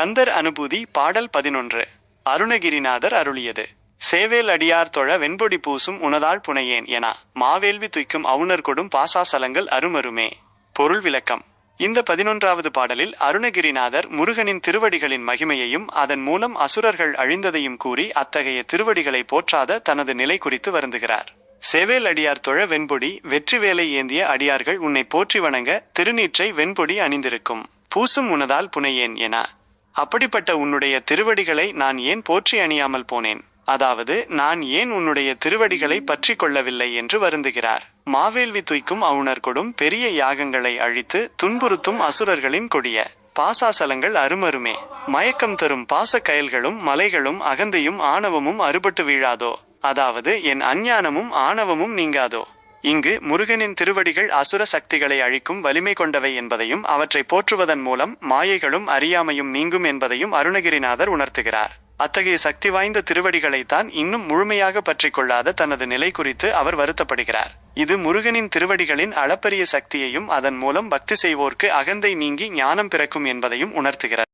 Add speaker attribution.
Speaker 1: கந்தர் அனுபூதி பாடல் பதினொன்று. அருணகிரிநாதர் அருளியது. சேவேல் அடியார் தொழ வெண்பொடி பூசும் உனதாள் புனையேன் என மாவேல்வி துய்க்கும் அவுணர் கொடும் பாசாசலங்கள் அருமருமே. பொருள் விளக்கம். இந்த பதினொன்றாவது பாடலில் அருணகிரிநாதர் முருகனின் திருவடிகளின் மகிமையையும் அதன் மூலம் அசுரர்கள் அழிந்ததையும் கூறி அத்தகைய திருவடிகளை போற்றாத தனது நிலை குறித்து வருந்துகிறார். சேவேல் அடியார் தொழ வெண்பொடி வெற்றிவேலை ஏந்திய அடியார்கள் உன்னை போற்றி வணங்க திருநீற்றை வெண்பொடி அணிந்திருக்கும். பூசும் உனதால் புனையேன் என அப்படிப்பட்ட உன்னுடைய திருவடிகளை நான் ஏன் போற்றி அணியாமல் போனேன்? அதாவது நான் ஏன் உன்னுடைய திருவடிகளை பற்றி கொள்ளவில்லை என்று வருந்துகிறார். மாவேல்வி துய்க்கும் அவுணர் கொடும் பெரிய யாகங்களை அழித்து துன்புறுத்தும் அசுரர்களின் கொடிய பாசாசலங்கள் அருமருமே. மயக்கம் தரும் பாசக்கயல்களும் மலைகளும் அகந்தையும் ஆணவமும் அறுபட்டு வீழாதோ? அதாவது என் அஞ்ஞானமும் ஆணவமும் நீங்காதோ? இங்கு முருகனின் திருவடிகள் அசுர சக்திகளை அழிக்கும் வலிமை கொண்டவை என்பதையும் அவற்றை போற்றுவதன் மூலம் மாயைகளும் அறியாமையும் நீங்கும் என்பதையும் அருணகிரிநாதர் உணர்த்துகிறார். அத்தகைய சக்தி வாய்ந்த திருவடிகளைத்தான் இன்னும் முழுமையாக பற்றிக்கொள்ளாத தனது நிலை குறித்து அவர் வருத்தப்படுகிறார். இது முருகனின் திருவடிகளின் அளப்பரிய சக்தியையும் அதன் மூலம் பக்தி செய்வோர்க்கு அகந்தை நீங்கி ஞானம் பிறக்கும் என்பதையும் உணர்த்துகிறார்